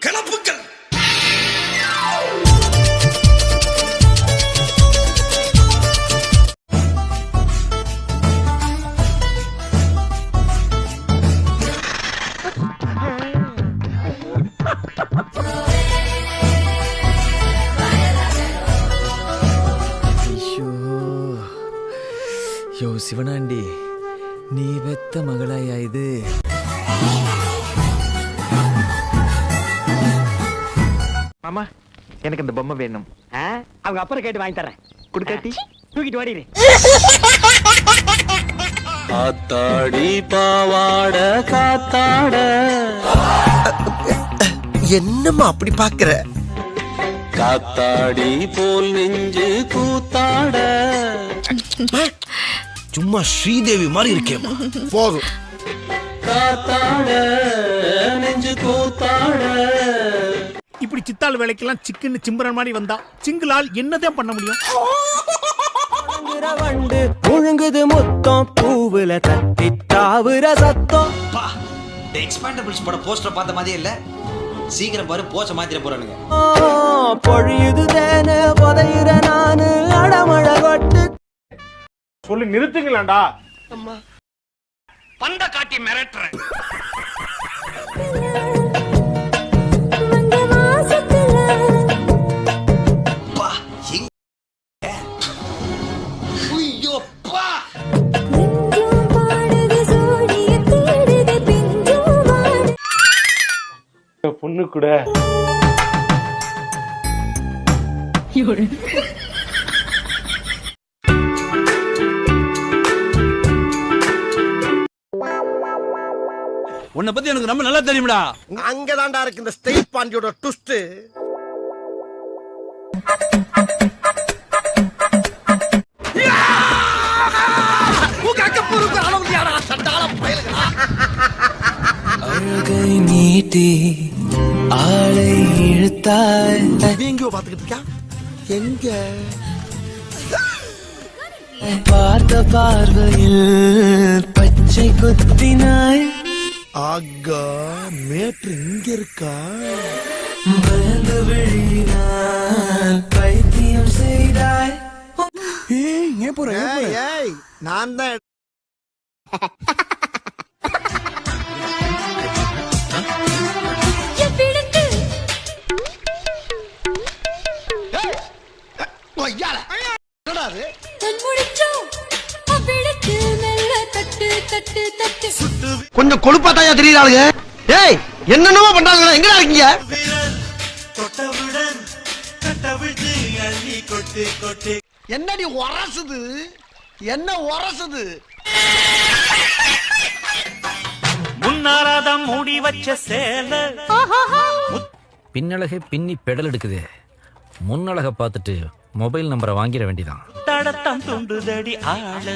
கலப்புக்கள் யோ சிவனாண்டி நீ வெத்த மகளாயா இது? மாமா எனக்கு இந்த பொம்மை வேணும். ஆ? அவங்க அப்புறம் கேட்டு வாங்கி தரேன். குடுக்காட்டி தூக்கிட்டு ஓடிடு. காத்தாடி பாவாட காத்தாட. என்னம்மா அப்படி பாக்குற? காத்தாடி போல் நெஞ்சு கூத்தாட. சும்மா ஸ்ரீதேவி மாதிரி இருக்கேம்மா. போதும். காத்தாட நெஞ்சு கூத்தாட. இப்படி சித்தாள் வேலைக்கெல்லாம் சிக்கன்னு சிம்பரன் மாதிரி வந்தா சிங்கிளால் என்னதான் பண்ண முடியும்? வண்டு முழுங்குது முத்தம் பூவுல தட்டி தாவுற சத்தம். பா இந்த எக்ஸ்பேண்டபிள்ஸ் பட போஸ்டர் பார்த்த மாதிரியே இல்ல. சீக்கிரம் பாரு போச்ச மாத்திர போறானுங்க. பொழியுது தேனு புதையுற நானு அடமழ கொட்டு. சொல்லி நிறுத்துங்களேன்டா. பந்த காட்டி மிரட்டுறேன். கூட. உன்னை பத்தி எனக்கு ரொம்ப நல்லா தெரியும்டா. அங்கதான்டா இருக்கு இந்த ஸ்டேட் பாண்டியோட ட்விஸ்ட் நீட்டி எங்க? பார்த்த பார்வையில் பச்சை குத்தினாய் ஆகா மேட்ரு இங்க இருக்கா? பயந்து விழினாய் பைத்தியம் செய்தாய். ஏய், ஏய் நான் தான் கொஞ்சம் கொழுப்பாத்தாயா தெரியுறாளுங்க ஏய் என்னென்னமோ பண்றாங்க எங்கடா இருக்கீங்க? என்னடி உரசுது? என்ன உரசுது? முன்னாராதம் மூடி வச்ச சேல பின்னழகை பின்னி பெடல் எடுக்குது. முன்னழகை பார்த்துட்டு மொபைல் நம்பரை வாங்கிட வேண்டியதான் தடத்தம் துண்டுதடி ஆள.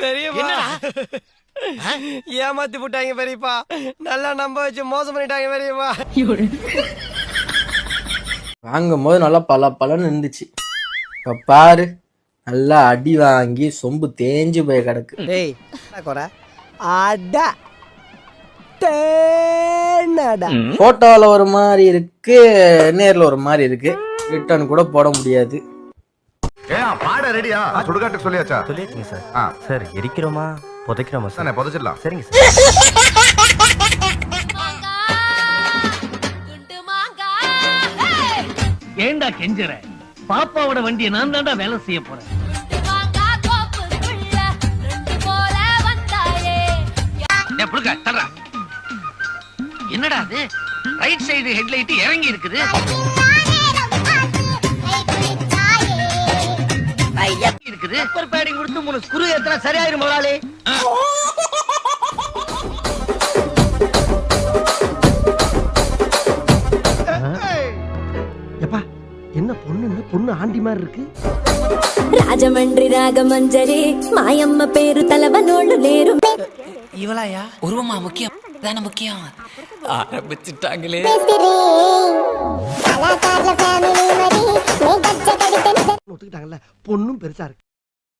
பெரியப்பா. ஏமாத்தி போட்டாங்க பெரியப்பா. நல்லா நம்ப வச்சு மோசம் பண்ணிட்டாங்க பெரியப்பா. வாங்கும் போது நல்லா பல பலன்னு இருந்துச்சு. இப்ப பாரு நல்லா அடி வாங்கி சொம்பு தேஞ்சு போய் கிடக்கு. டேய் போட்டோல ஒரு மாதிரி இருக்கு நேர்ல ஒரு மாதிரி இருக்கு. ரிட்டர்ன் கூட போட முடியாது. ஏன் பாட ரெடியா சுடுகாட்டு சொல்லியாச்சா? சொல்லியாச்சுங்க சார். சார் எரிக்கிறோமா? புதைக்கிறோமா சார்? புதைச்சிடலாம். சரிங்க சார். ஏண்டா கெஞ்சற? பாப்பாவோட வண்டியை நான் தான்டா வேலை செய்ய போறேன். என்னடா அது? ரைட் சைடு ஹெட்லைட் இறங்கி இருக்குது இருக்குது ரப்பர் பேடிங் கொடுத்து மூணு ஸ்க்ரூ ஏத்தனா சரியாயிரும் முதலாளி எப்பா என்ன பொண்ணு பொண்ணு ஆண்டி மாதிரி இருக்கு రాజమండ్రి రాగమంజరి మాయమ్మ పేరు తలవనోళ్ళు లేరు இவளாயா உருவமா முக்கியம் தானே முக்கியம் ஆரம்பிச்சுட்டாங்களே ஒத்துக்கிட்டாங்கல்ல பொண்ணும் பெருசா இருக்கு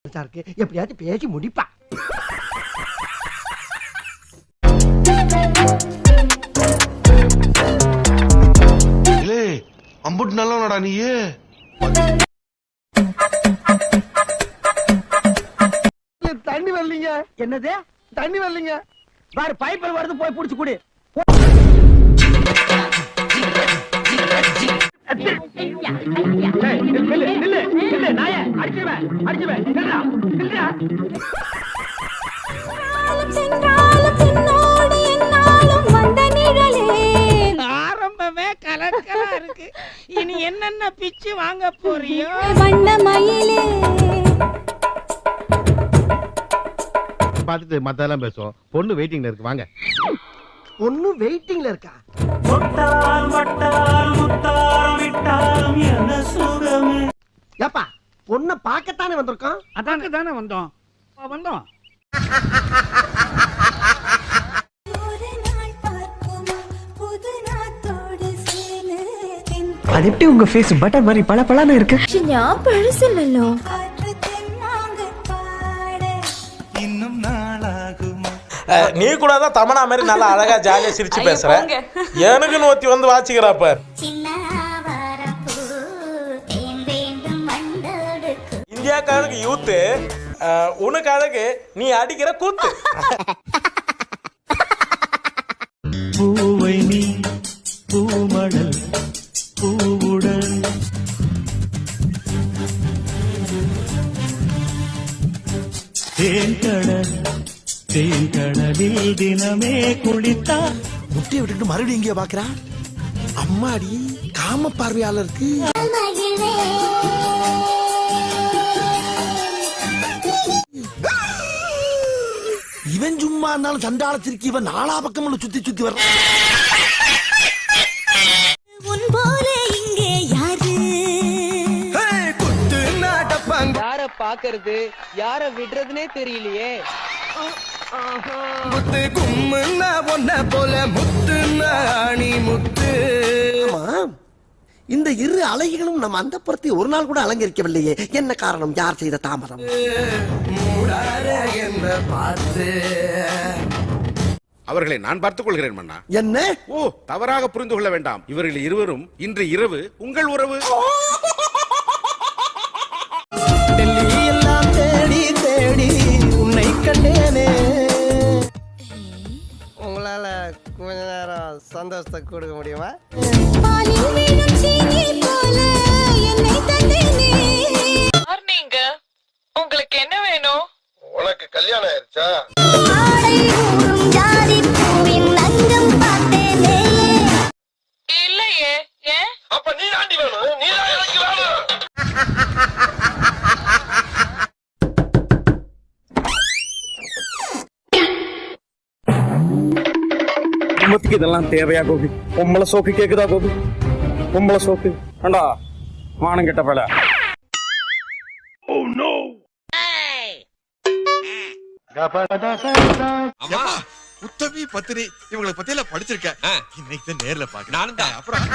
பெருசா இருக்கு எப்படியாச்சும் பேசி முடிப்பா. அம்புட்டு நல்லவனடா நீயே. தண்ணி வரலீங்க. என்னது? தண்ணி வரலீங்க. வேற பைப்பில் வருது போய் புடிச்சு குடி. ஆரம்பமே கலக்கலா இருக்கு. இனி என்னென்ன பிச்சு வாங்க போறியோ? வண்ண மயிலே பார்த்துட்டு மத்தெல்லாம் பேசுவோம். பொண்ணு வெயிட்டிங்ல இருக்கு. வாங்க. ஒன்னும் வெயிட்டிங்ல இருக்கா? தொட்டால் வட்டால் முத்தால் விட்டால் என்ன ஏப்பா பொண்ணை பார்க்கத்தானே வந்திருக்கோம்? அதாங்க தானே வந்தோம். வந்தோம். அது எப்படி உங்க ஃபேஸ் பட்டர் மாதிரி பல பலான இருக்கு ஞாபகம் பழசு நீ கூட தான் தமனா மாதிரி நல்லா அழகா ஜாலியா சிரிச்சு பேசுற. எனக்கு நோத்தி வந்து வாச்சிக்கிறப்ப இந்தியாவுக்கு அழகு யூத்து உனக்கு அழகு நீ அடிக்கிற கூத்து. பூவை நீ பூமடல் விட்டுட்டு மறுபடியும் இங்கே பாக்குறா அம்மாடி காம பார்வையாளருக்கு. இவன் சும்மா இருந்தாலும் சண்டாளத்திற்கு இவன் நாலா பக்கம் சுத்தி சுத்தி வர்றான். உன் போல இங்கே யாரு? யார பாக்குறது யார விடுறதுனே தெரியலையே. முத்து கும்முன்னா ஒன்ன போல முத்து நாணி முத்து. இந்த இரு அழகிகளும் நம்ம அந்த புறத்தை ஒரு நாள் கூட அலங்கரிக்கவில்லையே. என்ன காரணம்? யார் செய்த தாமதம்? அவர்களை நான் பார்த்துக் கொள்கிறேன் மன்னா. என்ன? ஓ தவறாக புரிந்து கொள்ள வேண்டாம். இவர்கள் இருவரும் இன்று இரவு உங்கள் உறவு. தந்தேனே. உங்களுக்கு என்ன வேணும்? உனக்கு கல்யாணம் ஆயிருச்சா? இல்லையே. ஏன்? அப்ப நீ தாண்டி வேணும். நீ தான் எனக்கு வேணும். குடும்பத்துக்கு இதெல்லாம் தேவையா கோபி பொம்பளை சோக்கு கேக்குதா கோபி பொம்பளை சோக்கு ஏண்டா வானம் கெட்ட பல அம்மா உத்தமி பத்தினி இவங்களை பத்தி எல்லாம் படிச்சிருக்கேன் இன்னைக்கு தான் நேர்ல பாக்க நானும் தான் அப்புறம்